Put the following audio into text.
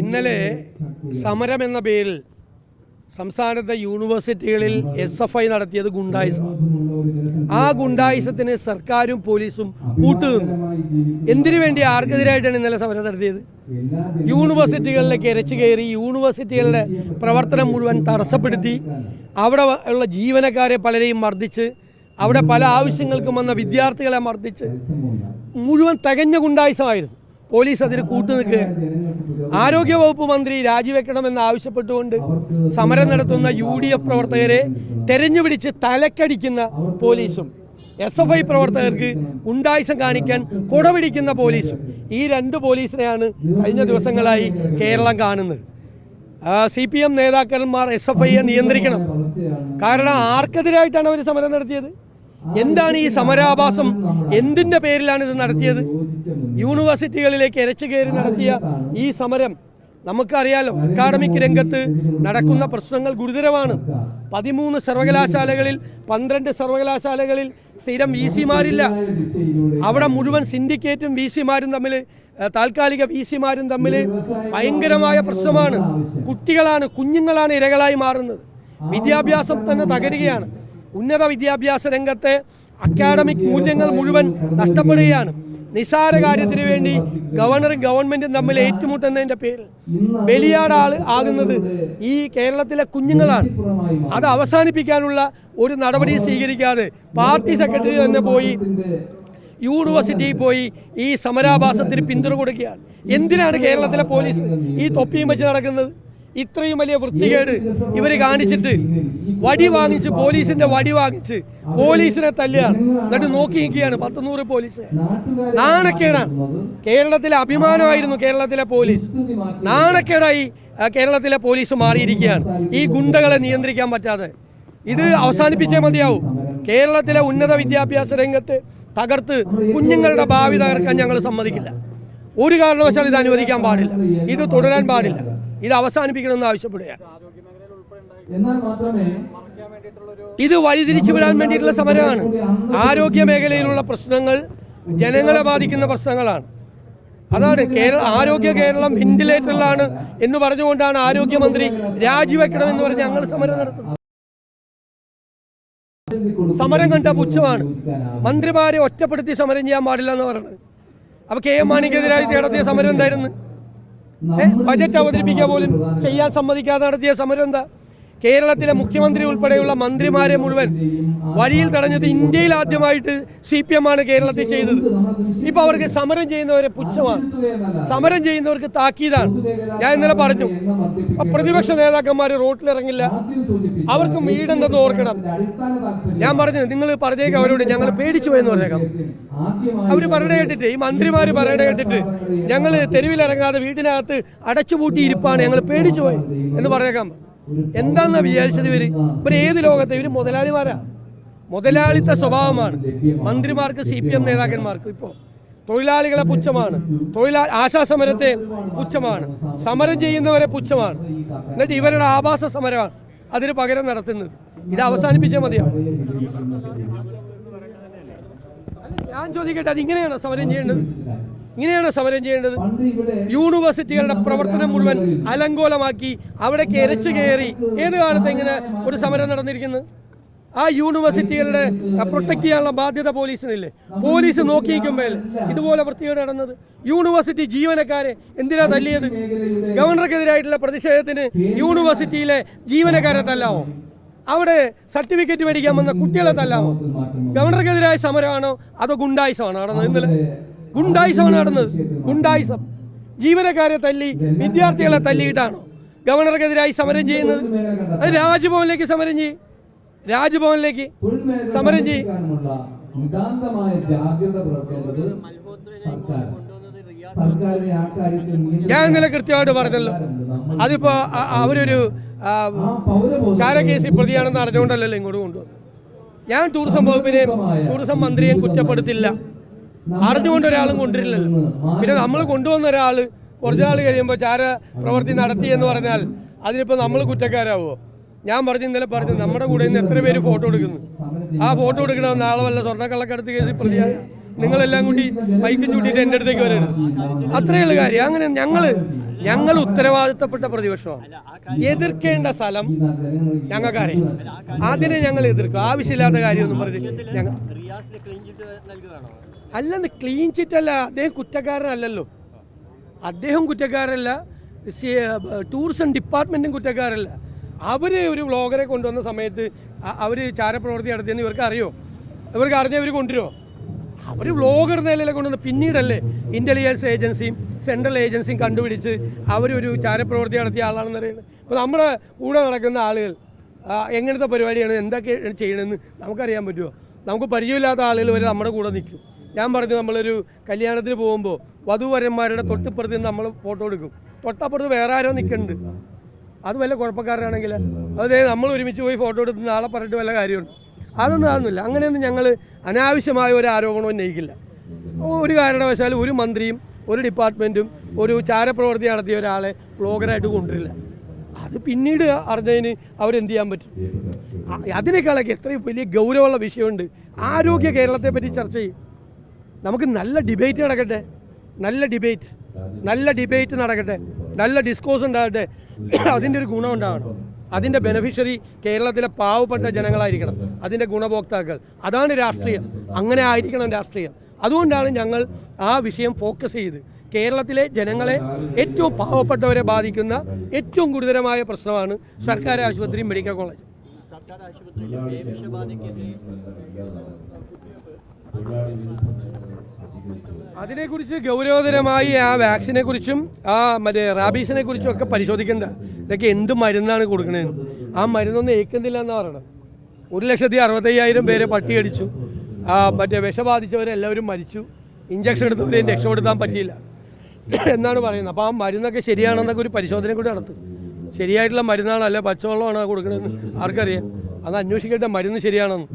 ഇന്നലെ സമരം എന്ന പേരിൽ സംസ്ഥാനത്തെ യൂണിവേഴ്സിറ്റികളിൽ എസ് എഫ് ഐ നടത്തിയത് ഗുണ്ടായിസം. ആ ഗുണ്ടായിസത്തിന് സർക്കാരും പോലീസും കൂട്ടുനിന്നു. എന്തിനു വേണ്ടി ആർക്കെതിരായിട്ടാണ് ഇന്നലെ സമരം നടത്തിയത്? യൂണിവേഴ്സിറ്റികളിലേക്ക് ഇരച്ചു കയറി യൂണിവേഴ്സിറ്റികളുടെ പ്രവർത്തനം മുഴുവൻ തടസ്സപ്പെടുത്തി. അവിടെ ഉള്ള ജീവനക്കാരെ പലരെയും മർദ്ദിച്ച് അവിടെ പല ആവശ്യങ്ങൾക്കും വന്ന വിദ്യാർത്ഥികളെ മർദ്ദിച്ച്. മുഴുവൻ തികഞ്ഞ ഗുണ്ടായിസമായിരുന്നു. പോലീസ് അതിന് കൂട്ടുനിൽക്കുകയാണ് ആരോഗ്യവകുപ്പ് മന്ത്രി രാജിവെക്കണമെന്ന് ആവശ്യപ്പെട്ടുകൊണ്ട് സമരം നടത്തുന്ന യു ഡി എഫ് പ്രവർത്തകരെ തെരഞ്ഞുപിടിച്ച് തലക്കടിക്കുന്ന പോലീസും എസ് എഫ് ഐ പ്രവർത്തകർക്ക് ഉണ്ടായിസം കാണിക്കാൻ കുടപിടിക്കുന്ന പോലീസും ഈ രണ്ട് പോലീസിനെയാണ് കഴിഞ്ഞ ദിവസങ്ങളായി കേരളം കാണുന്നത്. സി പി എം നേതാക്കന്മാർ എസ് എഫ് ഐയെ നിയന്ത്രിക്കണം കാരണം ആർക്കെതിരായിട്ടാണ് അവർ സമരം നടത്തിയത്? എന്താണ് ഈ സമരാഭാസം? എന്തിന്റെ പേരിലാണ് ഇത് നടത്തിയത്? യൂണിവേഴ്സിറ്റികളിലേക്ക് ഇരച്ചു കയറി നടത്തിയ ഈ സമരം നമുക്കറിയാലോ അക്കാഡമിക് രംഗത്ത് നടക്കുന്ന പ്രശ്നങ്ങൾ ഗുരുതരമാണ്. പതിമൂന്ന് സർവകലാശാലകളിൽ പന്ത്രണ്ട് സർവകലാശാലകളിൽ സ്ഥിരം വി സിമാരില്ല അവിടെ മുഴുവൻ സിൻഡിക്കേറ്റും വി സിമാരും തമ്മിൽ താൽക്കാലിക വി സിമാരും തമ്മിൽ ഭയങ്കരമായ പ്രശ്നമാണ്. കുട്ടികളാണ് കുഞ്ഞുങ്ങളാണ് ഇരകളായി മാറുന്നത്. വിദ്യാഭ്യാസം തന്നെ തകരുകയാണ്. ഉന്നത വിദ്യാഭ്യാസ രംഗത്തെ അക്കാഡമിക് മൂല്യങ്ങൾ മുഴുവൻ നഷ്ടപ്പെടുകയാണ്. നിസാര കാര്യത്തിന് വേണ്ടി ഗവർണറും ഗവൺമെന്റും തമ്മിൽ ഏറ്റുമുട്ടുന്നതിന്റെ പേരിൽ ബലിയാടാൾ ആകുന്നത് ഈ കേരളത്തിലെ കുഞ്ഞുങ്ങളാണ്. അത് അവസാനിപ്പിക്കാനുള്ള ഒരു നടപടി സ്വീകരിക്കാതെ പാർട്ടി സെക്രട്ടറി തന്നെ പോയി യൂണിവേഴ്സിറ്റിയിൽ പോയി ഈ സമരാഭാസത്തിന് പിന്തുണ കൊടുക്കുകയാണ്. എന്തിനാണ് കേരളത്തിലെ പോലീസ് ഈ തൊപ്പിയും വെച്ച് നടക്കുന്നത്? ഇത്രയും വലിയ വൃത്തികേട് ഇവർ കാണിച്ചിട്ട് വടി വാങ്ങിച്ച് പോലീസിന്റെ വടി വാങ്ങിച്ച് പോലീസിനെ തല്ലുകയാണ് എന്നിട്ട് നോക്കി നിൽക്കുകയാണ് പത്ത് നൂറ് പോലീസ്. നാണക്കേടാണ് കേരളത്തിലെ അഭിമാനമായിരുന്നു കേരളത്തിലെ പോലീസ്. നാണക്കേടായി കേരളത്തിലെ പോലീസ് മാറിയിരിക്കുകയാണ്. ഈ ഗുണ്ടകളെ നിയന്ത്രിക്കാൻ പറ്റാതെ. ഇത് അവസാനിപ്പിച്ചേ മതിയാവും. കേരളത്തിലെ ഉന്നത വിദ്യാഭ്യാസ രംഗത്ത് തകർത്ത് കുഞ്ഞുങ്ങളുടെ ഭാവി തകർക്കാൻ ഞങ്ങൾ സമ്മതിക്കില്ല. ഒരു കാരണവശാലും ഇത് അനുവദിക്കാൻ പാടില്ല. ഇത് തുടരാൻ പാടില്ല. ഇത് അവസാനിപ്പിക്കണമെന്ന് മാത്രമേ ഇത് വഴിതിരിച്ചു വിടാൻ വേണ്ടിയിട്ടുള്ള സമരമാണ്. ആരോഗ്യ മേഖലയിലുള്ള പ്രശ്നങ്ങൾ ജനങ്ങളെ ബാധിക്കുന്ന പ്രശ്നങ്ങളാണ്. അതാണ് കേരള ആരോഗ്യ കേരളം വെന്റിലേറ്ററിലാണ് എന്ന് പറഞ്ഞുകൊണ്ടാണ് ആരോഗ്യമന്ത്രി രാജിവെക്കണമെന്ന് പറഞ്ഞ് ഞങ്ങൾ സമരം നടത്തുന്നത്. സമരം കണ്ട പുച്ഛമാണ്. മന്ത്രിമാരെ ഒറ്റപ്പെടുത്തി സമരം ചെയ്യാൻ പാടില്ല എന്ന് പറയുന്നത് അപ്പൊ കെ എം മാണിക്കെതിരായി നടത്തിയ സമരം എന്തായിരുന്നു? ബജറ്റ് അവതരിപ്പിക്കുക പോലും ചെയ്യാൻ സമ്മതിക്കാതെ നടത്തിയ സമരം എന്താ? കേരളത്തിലെ മുഖ്യമന്ത്രി ഉൾപ്പെടെയുള്ള മന്ത്രിമാരെ മുഴുവൻ വഴിയിൽ തടഞ്ഞത് ഇന്ത്യയിൽ ആദ്യമായിട്ട് സി പി എം ആണ് കേരളത്തിൽ ചെയ്തത്. ഇപ്പൊ അവർക്ക് സമരം ചെയ്യുന്നവരെ പുച്ഛമാണ്. സമരം ചെയ്യുന്നവർക്ക് താക്കീതാണ്. ഞാൻ ഇന്നലെ പറഞ്ഞു പ്രതിപക്ഷ നേതാക്കന്മാർ റോട്ടിലിറങ്ങില്ല അവർക്ക് വീടെന്തെന്ന് ഓർക്കണം. ഞാൻ പറഞ്ഞു നിങ്ങൾ പറഞ്ഞേക്കാം അവരോട് ഞങ്ങൾ പേടിച്ചു പോയെന്ന് പറഞ്ഞേക്കാം. അവർ പറയണ കേട്ടിട്ട് ഈ മന്ത്രിമാർ പറയണ കേട്ടിട്ട് ഞങ്ങൾ തെരുവിലിറങ്ങാതെ വീട്ടിനകത്ത് അടച്ചുപൂട്ടി ഇരിപ്പാണ് ഞങ്ങൾ പേടിച്ചു പോയി എന്ന് പറഞ്ഞേക്കാം. എന്താന്നാ വിചാരിച്ചത് ഇവർ? ഇവർ ഏത് ലോകത്തെ? ഇവർ മുതലാളിമാരാ. മുതലാളിത്ത സ്വഭാവമാണ്. മന്ത്രിമാർക്ക് സി പി എം നേതാക്കന്മാർക്ക് ഇപ്പോൾ തൊഴിലാളികളെ പുച്ഛമാണ്. തൊഴിലാ ആശാസമരത്തെ പുച്ഛമാണ്. സമരം ചെയ്യുന്നവരെ പുച്ഛമാണ്. എന്നിട്ട് ഇവരുടെ ആവാസ സമരമാണ് അതിന് പകരം നടത്തുന്നത്. ഇത് അവസാനിപ്പിച്ചാൽ മതിയാവും. ഞാൻ ചോദിക്കട്ടെ അത് ഇങ്ങനെയാണോ സമരം ചെയ്യേണ്ടത്? ഇങ്ങനെയാണോ സമരം ചെയ്യേണ്ടത്? യൂണിവേഴ്സിറ്റികളുടെ പ്രവർത്തനം മുഴുവൻ അലങ്കോലമാക്കി അവിടേക്ക് എരച്ചു കയറി ഏത് കാലത്ത് ഇങ്ങനെ ഒരു സമരം നടന്നിരിക്കുന്നത്? ആ യൂണിവേഴ്സിറ്റികളുടെ പ്രൊട്ടക്ട് ചെയ്യാനുള്ള ബാധ്യത പോലീസിനില്ലേ? പോലീസ് നോക്കിയിരിക്കുമ്പോൾ ഇതുപോലെ വൃത്തികേട് നടന്നത്. യൂണിവേഴ്സിറ്റി ജീവനക്കാരെ എന്തിനാ തല്ലിയത്? ഗവർണർക്കെതിരായിട്ടുള്ള പ്രതിഷേധത്തിന് യൂണിവേഴ്സിറ്റിയിലെ ജീവനക്കാരെ തല്ലാമോ അവിടെ സർട്ടിഫിക്കറ്റ് മേടിക്കാൻ വന്ന കുട്ടികളെ തല്ലാമോ ഗവർണർക്കെതിരായ സമരമാണോ? അതോ ഗുണ്ടായുസമാണ് നടന്നത് ഇന്നലെ? ഗുണ്ടായുസമാണ് നടന്നത്. ഗുണ്ടായുസം. ജീവനക്കാരെ തല്ലി വിദ്യാർത്ഥികളെ തല്ലിയിട്ടാണോ ഗവർണർക്കെതിരായി സമരം ചെയ്യുന്നത്? അത് രാജ്ഭവനിലേക്ക് സമരം ചെയ്യും. രാജ്ഭവനിലേക്ക്. സമരം ചെയ്യും. ഞാൻ ഇന്നലെ കൃത്യമായിട്ട് പറഞ്ഞല്ലോ. അതിപ്പോ അവരൊരു ചാരകേസി ചാരക്കേസിൽ പ്രതിയാണെന്ന് അറിഞ്ഞുകൊണ്ടല്ലല്ലോ ഇങ്ങോട്ട് കൊണ്ടുവന്നു ഞാൻ ടൂറിസം വകുപ്പിനെയും ടൂറിസം മന്ത്രിയെയും കുറ്റപ്പെടുത്തില്ല. അറിഞ്ഞുകൊണ്ട് ഒരാളും കൊണ്ടുവരില്ലല്ലോ. പിന്നെ നമ്മൾ കൊണ്ടുവന്ന ഒരാൾ കുറച്ചാൾ കഴിയുമ്പോൾ ചാര പ്രവൃത്തി നടത്തി എന്ന് പറഞ്ഞാൽ അതിനിപ്പോ നമ്മൾ കുറ്റക്കാരാവുമോ ഞാൻ പറഞ്ഞു ഇന്നലെ പറഞ്ഞു നമ്മുടെ കൂടെ ഇന്ന് എത്ര പേര് ഫോട്ടോ എടുക്കുന്നു? ആ ഫോട്ടോ എടുക്കണത് നാളെ വല്ല സ്വർണക്കള്ളക്കടത്ത് കേസിൽ പ്രതിയായ നിങ്ങളെല്ലാം കൂടി ബൈക്കും ചൂട്ടിയിട്ട് എന്റെ അടുത്തേക്ക് വരരുത്. അത്രയുള്ള കാര്യം. അങ്ങനെ ഞങ്ങൾ ഞങ്ങൾ ഉത്തരവാദിത്തപ്പെട്ട പ്രതിപക്ഷമാണ്. എതിർക്കേണ്ട സ്ഥലം ഞങ്ങൾക്കറിയാം. അതിനെ ഞങ്ങൾ എതിർക്കും. ആവശ്യമില്ലാത്ത കാര്യമൊന്നും പറഞ്ഞ് ഞങ്ങൾ ക്ലീൻ ചിറ്റ് അല്ല. അദ്ദേഹം കുറ്റക്കാരനല്ലല്ലോ. അദ്ദേഹം കുറ്റക്കാരല്ല. ടൂറിസം ഡിപ്പാർട്ട്മെന്റും കുറ്റക്കാരല്ല. അവർ ഒരു വ്ളോഗറെ കൊണ്ടുവന്ന സമയത്ത് അവർ ചാരപ്രവൃത്തി നടത്തിയെന്ന് ഇവർക്ക് അറിയോ? ഇവർക്ക് അറിഞ്ഞ ഇവർ കൊണ്ടുവരുമോ അവർ വ്ളോഗർ നിലയിലെ കൊണ്ടുവന്ന് പിന്നീടല്ലേ ഇന്റലിജൻസ് ഏജൻസിയും സെൻട്രൽ ഏജൻസിയും കണ്ടുപിടിച്ച് അവരൊരു ചാരപ്രവൃത്തി നടത്തിയ ആളാണെന്ന് അറിയുന്നത്. അപ്പോൾ നമ്മുടെ കൂടെ നടക്കുന്ന ആളുകൾ എങ്ങനത്തെ പരിപാടിയാണ് എന്തൊക്കെ ചെയ്യണമെന്ന് നമുക്കറിയാൻ പറ്റുമോ നമുക്ക് പരിചയമില്ലാത്ത ആളുകൾ വരെ നമ്മുടെ കൂടെ നിൽക്കും. ഞാൻ പറഞ്ഞു നമ്മളൊരു കല്യാണത്തിന് പോകുമ്പോൾ വധുവരന്മാരുടെ തൊട്ടിപ്പുറത്ത് നിന്ന് നമ്മൾ ഫോട്ടോ എടുക്കും. തൊട്ടപ്പുറത്ത് വേറെ ആരോ നിൽക്കുന്നുണ്ട് അത് വല്ല കുഴപ്പക്കാരനാണെങ്കിൽ അതേ നമ്മൾ ഒരുമിച്ച് പോയി ഫോട്ടോ എടുത്ത് നാളെ പറഞ്ഞിട്ട് വല്ല കാര്യമുണ്ട്. അതൊന്നും അതൊന്നുമില്ല. അങ്ങനെയൊന്നും ഞങ്ങൾ അനാവശ്യമായ ഒരു ആരോപണവും ഉന്നയിക്കില്ല. ഒരു കാരണവശാലും ഒരു മന്ത്രിയും ഒരു ഡിപ്പാർട്ട്മെന്റും ഒരു ചാരപ്രവൃത്തി നടത്തിയ ഒരാളെ ബ്ലോഗറായിട്ട് കൊണ്ടുവരില്ല. അത് പിന്നീട് അറിഞ്ഞതിന് അവരെന്ത് ചെയ്യാൻ പറ്റും? അതിനേക്കാളൊക്കെ എത്രയും വലിയ ഗൗരവമുള്ള വിഷയമുണ്ട്. ആരോഗ്യ കേരളത്തെ പറ്റി ചർച്ച ചെയ്യും. നമുക്ക് നല്ല ഡിബേറ്റ് നടക്കട്ടെ. നല്ല ഡിബേറ്റ് നല്ല ഡിബേറ്റ് നടക്കട്ടെ. നല്ല ഡിസ്കോസ് ഉണ്ടാകട്ടെ. അതിന്റെ ഒരു ഗുണം ഉണ്ടാകണം അതിന്റെ ബെനഫിഷ്യറി കേരളത്തിലെ പാവപ്പെട്ട ജനങ്ങളായിരിക്കണം. അതിന്റെ ഗുണഭോക്താക്കൾ. അതാണ് രാഷ്ട്രീയം. അങ്ങനെ ആയിരിക്കണം രാഷ്ട്രീയം. അതുകൊണ്ടാണ് ഞങ്ങൾ ആ വിഷയം ഫോക്കസ് ചെയ്ത് കേരളത്തിലെ ജനങ്ങളെ ഏറ്റവും പാവപ്പെട്ടവരെ ബാധിക്കുന്ന ഏറ്റവും ഗുരുതരമായ പ്രശ്നമാണ് സർക്കാർ ആശുപത്രി മെഡിക്കൽ കോളേജ്. സർക്കാർ പേവിഷബാധയ്ക്കെതിരെ അതിനെക്കുറിച്ച് ഗൗരവതരമായി ആ വാക്സിനെ കുറിച്ചും ആ മറ്റേ റാബീസിനെ കുറിച്ചും ഒക്കെ പരിശോധിക്കേണ്ട ഇതൊക്കെ എന്ത് മരുന്നാണ് കൊടുക്കണതെന്ന് ആ മരുന്നൊന്നും ഏൽക്കുന്നില്ല എന്ന് പറയണം ഒരു ലക്ഷത്തി അറുപത്തയ്യായിരം പേരെ പട്ടിയടിച്ചു. ആ മറ്റേ വിഷബാധിച്ചവരെല്ലാവരും മരിച്ചു. ഇഞ്ചക്ഷൻ എടുത്തവരെയും രക്ഷപ്പെടുത്താൻ പറ്റിയില്ല. എന്നാണ് പറയുന്നത്. അപ്പോൾ ആ മരുന്നൊക്കെ ശരിയാണെന്നൊക്കെ ഒരു പരിശോധന കൂടി നടത്തും. ശരിയായിട്ടുള്ള മരുന്നാണോ അല്ലെ പച്ചവെള്ളമാണോ കൊടുക്കണതെന്ന് ആർക്കറിയാം. അത് അന്വേഷിക്കട്ടെ മരുന്ന് ശരിയാണെന്ന്.